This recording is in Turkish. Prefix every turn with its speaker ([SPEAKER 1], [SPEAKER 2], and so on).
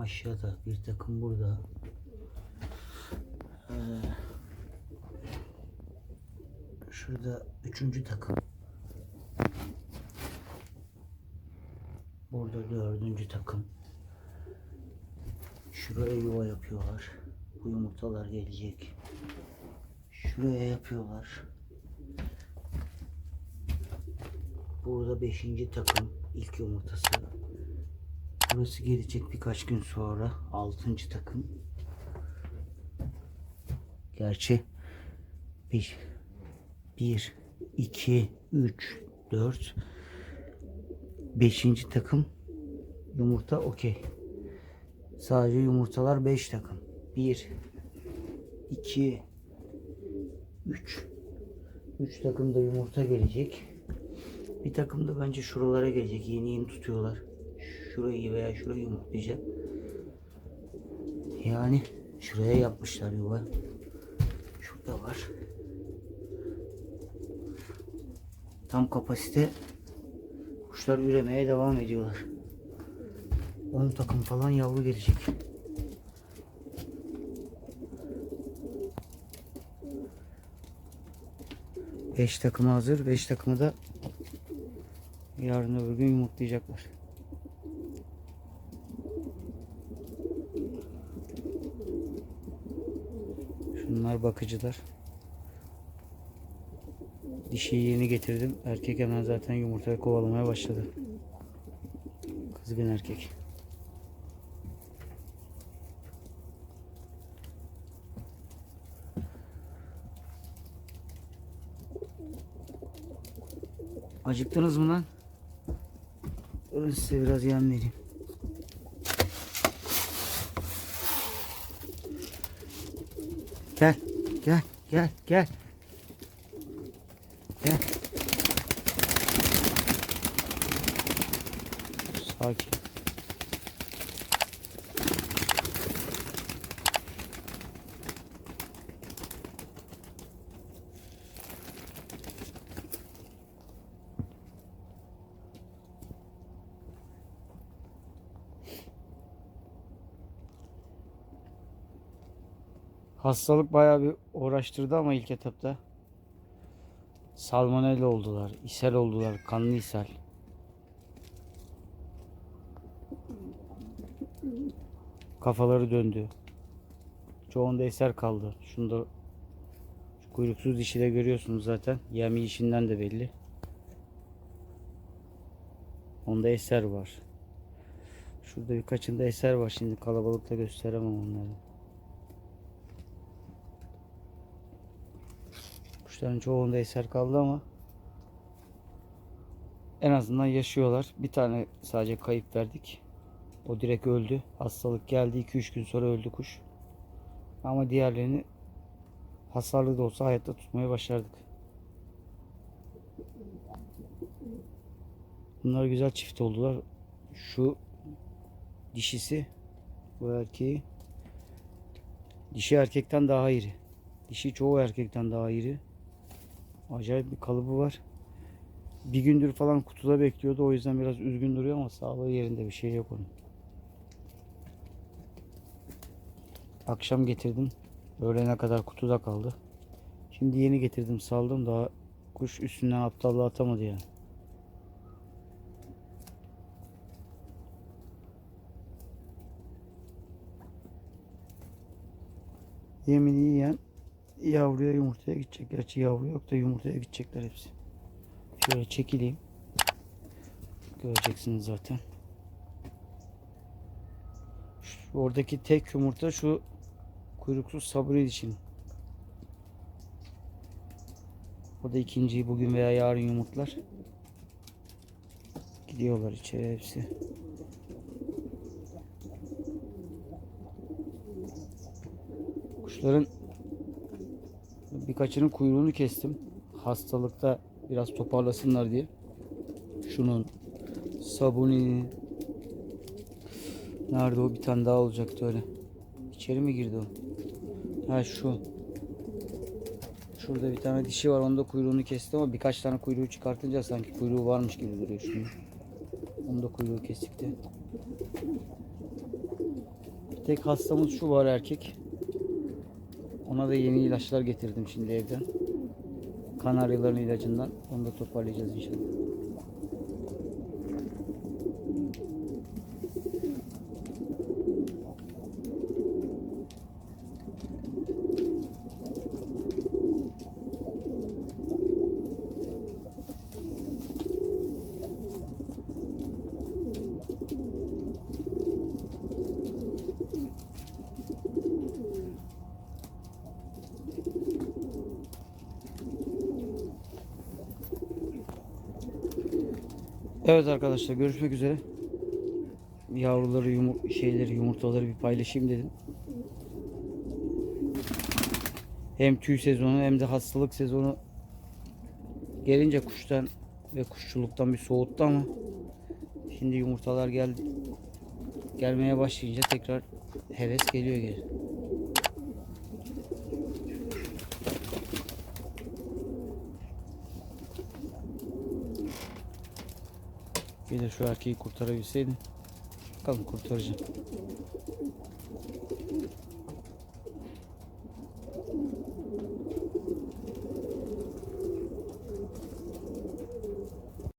[SPEAKER 1] aşağıda, bir takım burada. Ee, şurada üçüncü takım. Burada dördüncü takım. Şuraya yuva yapıyorlar. Bu yumurtalar gelecek. Şuraya yapıyorlar. Burada beşinci takım ilk yumurtası. Burası gelecek birkaç gün sonra. Altıncı takım. Gerçi bir, bir, iki, üç, dört, beşinci takım yumurta okey. Sadece yumurtalar beş takım. Bir, iki, üç. Üç takım da yumurta gelecek. Bir takım da bence şuralara gelecek. Yeni yeni tutuyorlar. Şurayı veya şurayı yumurtlayacak. Yani şuraya yapmışlar yuva. Şurada var. Tam kapasite kuşlar üremeye devam ediyorlar. 10 takım falan yavru gelecek. Beş takımı hazır. Beş takımı da yarın öbür gün yumurtlayacaklar. Şunlar bakıcılar. Dişiyi yeni getirdim. Erkek hemen zaten yumurtayı kovalamaya başladı. Kızgın erkek. Acıktınız mı lan? Durun size biraz yem vereyim. Gel, gel, gel, gel. Gel. Sakin. Hastalık bayağı bir uğraştırdı ama ilk etapta. Salmonella oldular, ishal oldular, kanlı ishal. Kafaları döndü. Çoğunda eser kaldı. Şunda şu kuyruksuz dişi de görüyorsunuz zaten. Yemi işinden de belli. Onda eser var. Şurada birkaçında eser var. Şimdi kalabalıkta gösteremem onları. Kuşların çoğunda eser kaldı ama en azından yaşıyorlar. Bir tane sadece kayıp verdik. O direkt öldü. Hastalık geldi. 2-3 gün sonra öldü kuş. Ama diğerlerini hasarlı da olsa hayatta tutmaya başardık. Bunlar güzel çift oldular. Şu dişisi bu erkeği dişi erkekten daha iri. Dişi çoğu erkekten daha iri. Acayip bir kalıbı var. Bir gündür falan kutuda bekliyordu. O yüzden biraz üzgün duruyor ama sağlığı yerinde bir şey yok onun. Akşam getirdim. Öğlene kadar kutuda kaldı. Şimdi yeni getirdim saldım. Daha kuş üstünden aptallığı atamadı yani. Yemini yiyen yavruya yumurtaya gidecek. Gerçi yavru yok da yumurtaya gidecekler hepsi. Şöyle çekileyim. Göreceksiniz zaten. Şu, oradaki tek yumurta şu kuyruksuz sabri için. O da ikinciyi bugün veya yarın yumurtlar. Gidiyorlar içeri hepsi. Kuşların birkaçının kuyruğunu kestim. Hastalıkta biraz toparlasınlar diye. Şunun sabuni nerede o bir tane daha olacaktı öyle. İçeri mi girdi o? Ha şu. Şurada bir tane dişi var. Onda kuyruğunu kesti ama birkaç tane kuyruğu çıkartınca sanki kuyruğu varmış gibi duruyor şimdi. Onda kuyruğu kestikti. Bir tek hastamız şu var erkek. Ona da yeni ilaçlar getirdim şimdi evden. Kanaryaların ilacından. Onu da toparlayacağız inşallah. Evet arkadaşlar görüşmek üzere. Yavruları yumur şeyleri yumurtaları bir paylaşayım dedim. Hem tüy sezonu hem de hastalık sezonu gelince kuştan ve kuşçuluktan bir soğuttu ama şimdi yumurtalar geldi gelmeye başlayınca tekrar heves geliyor geri. Bir de şu erkeği kurtarabilseydim. Bakalım kurtaracağım.